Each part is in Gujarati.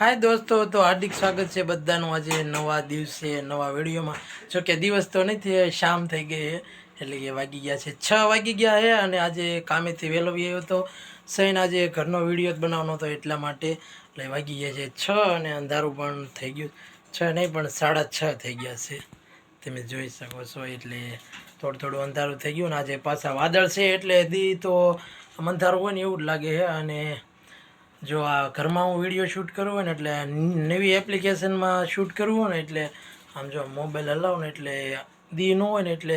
હાય દોસ્તો, તો હાર્દિક સ્વાગત છે બધાનું આજે નવા દિવસે, નવા વિડીયોમાં. જો કે દિવસ તો નથી શામ થઈ ગઈ એટલે કે વાગી ગયા છે છ વાગી ગયા છે અને આજે કામેથી વહેલો આવ્યો હતો સૈન આજે ઘરનો વીડિયો જ બનાવવાનો હતો એટલા માટે, એટલે વાગી ગયા છે છ અને અંધારું પણ થઈ ગયું છ નહીં, પણ સાડા છ થઈ ગયા છે. તમે જોઈ શકો છો, એટલે થોડું થોડું અંધારું થઈ ગયું ને આજે પાછા વાદળ છે, એટલે દી તો અંધારું હોય ને એવું જ લાગે છે અને જો આ ઘરમાં હું વીડિયો શૂટ કરવું હોય ને એટલે નવી એપ્લિકેશનમાં શૂટ કરવું હોય ને એટલે આમ જો મોબાઈલ હલાવો ને એટલે દી ન હોય ને એટલે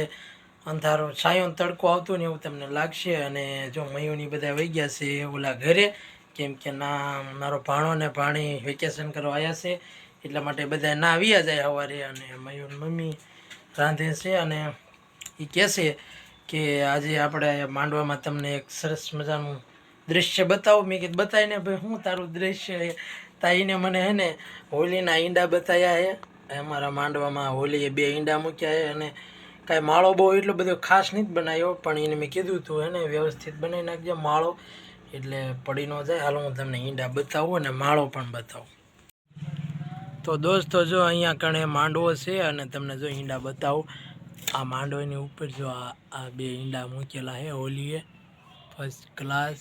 અંધારો, છાયો તડકો આવતો ને એવું તમને લાગશે અને જો મયુની બધા વહી ગયા છે ઓલા ઘરે, કેમ કે ના, મારો ભાણો ને ભાણી વેકેશન કરવા આવ્યા છે, એટલા માટે બધા ના આવ્યા જાય સવારે અને મયુર મમ્મી રાંધે છે અને એ કહેશે કે આજે આપણે માંડવામાં તમને એક સરસ મજાનું દૃશ્ય બતાવો. મેં કીધું બતાવીને ભાઈ શું તારું દૃશ્ય છે તાઈને મને હે ને હોલીના ઈંડા બતાવ્યા હે. અમારા માંડવામાં હોલીએ બે ઈંડા મૂક્યા છે અને કાંઈ માળો બહુ એટલો બધો ખાસ નથી બનાવ્યો, પણ એને મેં કીધું હતું હે ને, વ્યવસ્થિત બનાવી નાખજો માળો. એટલે પડી ન જાય. હાલો, હું તમને ઈંડા બતાવું અને માળો પણ બતાવું. તો દોસ્તો, જો અહીંયા કણે માંડવો છે અને તમને જો ઈંડા બતાવું. આ માંડવાની ઉપર જો આ બે ઈંડા મૂકેલા છે હોલીએ. ફર્સ્ટ ક્લાસ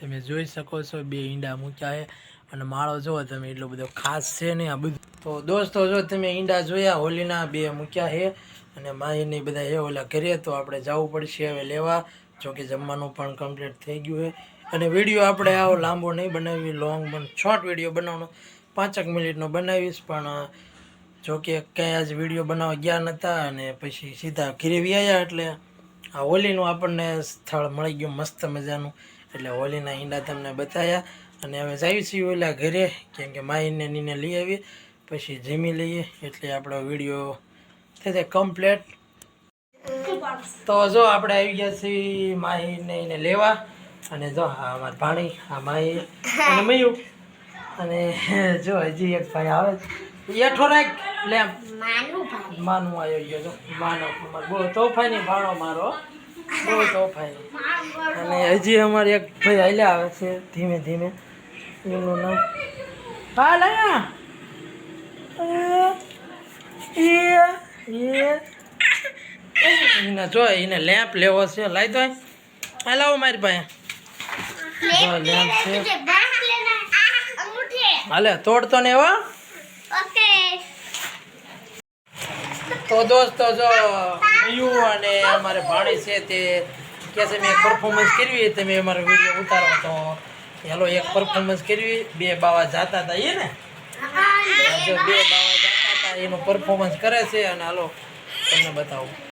તમે જોઈ શકો છો બે ઈંડા મૂક્યા છે. અને માળો જુઓ તમે, એટલો બધો ખાસ છે ને આ બધું. તો દોસ્તો, જો તમે ઈંડા જોયા, હોલીના બે મૂક્યા છે. અને માહીને બધા એ ઓલા કરીએ તો આપણે જવું પડશે હવે લેવા, જોકે જમવાનું પણ કમ્પ્લીટ થઈ ગયું છે. અને વીડિયો આપણે આવો લાંબો નહીં બનાવી લોંગ પણ શોર્ટ વીડિયો બનાવવાનો. પાંચેક મિનિટનો બનાવીશ, પણ જોકે ક્યાંય આજ વીડિયો બનાવવા ગયા નહોતા અને પછી સીધા ઘીરે આવ્યા એટલે આ હોલીનું આપણને સ્થળ મળી ગયું મસ્ત મજાનું. એટલે હોલીના ઈંડા તમને બતાવ્યા અને હવે જઈએ છીએ ઓલા ઘરે કેમ કે માઈને નીને લઈ આવીએ. પછી જમી લઈએ એટલે આપણો વીડિયો થઈ જાય કમ્પ્લેટ તો જો આપણે આવી ગયા છીએ માહીને એને લેવા. અને જો હા અમારું ભાણી આ માહી અને મયું. અને જો હજી એક ભાઈ આવે એઠો રાખ લે. માનું આવ્યો ગયો જો. માનો બહુ તોફાની ભાણો મારો. બહુ તોફાની અને હજી અમારે એક ભાઈ હાલ્યા આવે છે ધીમે ધીમે. એનું નામ હા લાયા એ એ એને જો એને લેમ્પ લેવો છે. લાવી દો. હા લાવો મારી પાસે. લેમ્પ છે. હાલે તોડતો ને એવો? તો દોસ્તો જો મયુ અને અમારે ભાડે છે તે કહે છે મેં પરફોર્મન્સ કરવી તમે અમારો વીડિયો ઉતારો. તો હેલો એક પરફોર્મન્સ કરવી બે બાવા જાતા હતા એ ને? જો બે બાવા જાતા હતા એનું પરફોર્મન્સ કરે છે અને હાલો તમને બતાવું.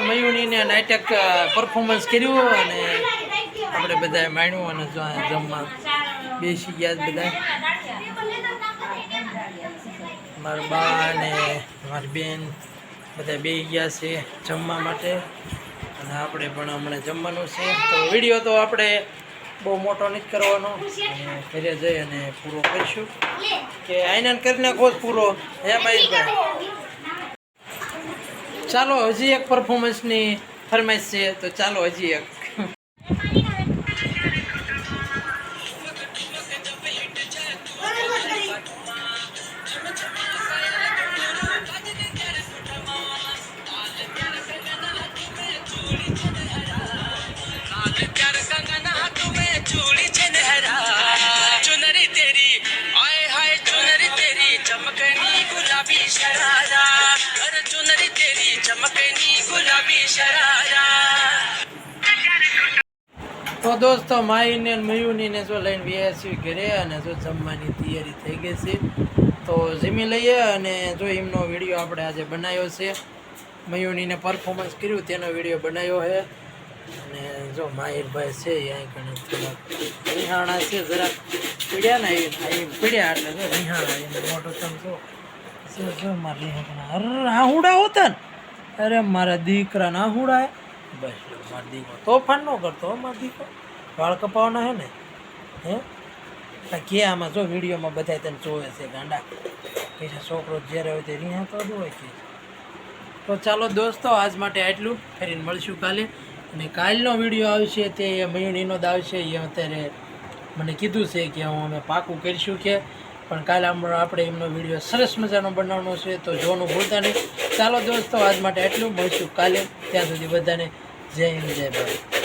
નાટક પરફોર્મન્સ કર્યું અને આપણે બધાએ માણ્યું અને જમવા બેસી ગયા બધા મારા બા અને મારી બેન બધા બે ગયા છે જમવા માટે. અને આપણે પણ હમણાં જમવાનું છે. તો વીડિયો તો આપણે બહુ મોટો નથી કરવાનો. અને ઘરે જઈ અને પૂરો કરીશું. કે આઈનાન કરી નાખો પૂરો. હે મહેશભાઈ चलो हजी एक परफॉर्मेंस नी फरमाइश से तो चलो हजी एक તો દોસ્તો માહીને ને મયુનીને જો લઈને વ્યા છીએ ઘરે અને જો જમવાની તૈયારી થઈ ગઈ છે. તો જમી લઈએ અને જો એમનો વીડિયો આપણે આજે બનાવ્યો છે. મયુનીને પરફોર્મન્સ કર્યું, તેનો વીડિયો બનાવ્યો છે. અને જો માહિરભાઈ છે અહીંયા અહીં કણે થોડાક રિહાણા છે, જરાક પીડ્યા ને એ પીડ્યા એટલે જો રિહાણા, એને મોટો તમે જો જો, મારા રિહાણા અરે આહુડા હોતા ને. અરે મારા દીકરા ના હુડાય. બસ મારો દીકરો તોફાન ન કરતો મારો દીકરો. વાળ કપાવાના હે ને? હે? કે આમાં જો વિડીયોમાં બધા તને જોવે છે, ગાંડા. કે છોકરો જ્યારે હોય તે રિહા તો હોય કે તો ચાલો દોસ્તો, આજ માટે આટલું. ફરીને મળશું કાલે. અને કાલનો વીડિયો આવશે તે મયુનીનો જ આવશે. એ અત્યારે મને કીધું છે કે હું અમે પાકું કરીશું કે પણ કાલે હમણાં આપણે એમનો વીડિયો સરસ મજાનો બનાવવાનો છે, તો જોવાનું ભૂલતા નહીં. ચાલો દોસ્તો, આજ માટે એટલું મળીશું કાલે. ત્યાં સુધી બધાને જય હિન્દ, જય ભારત.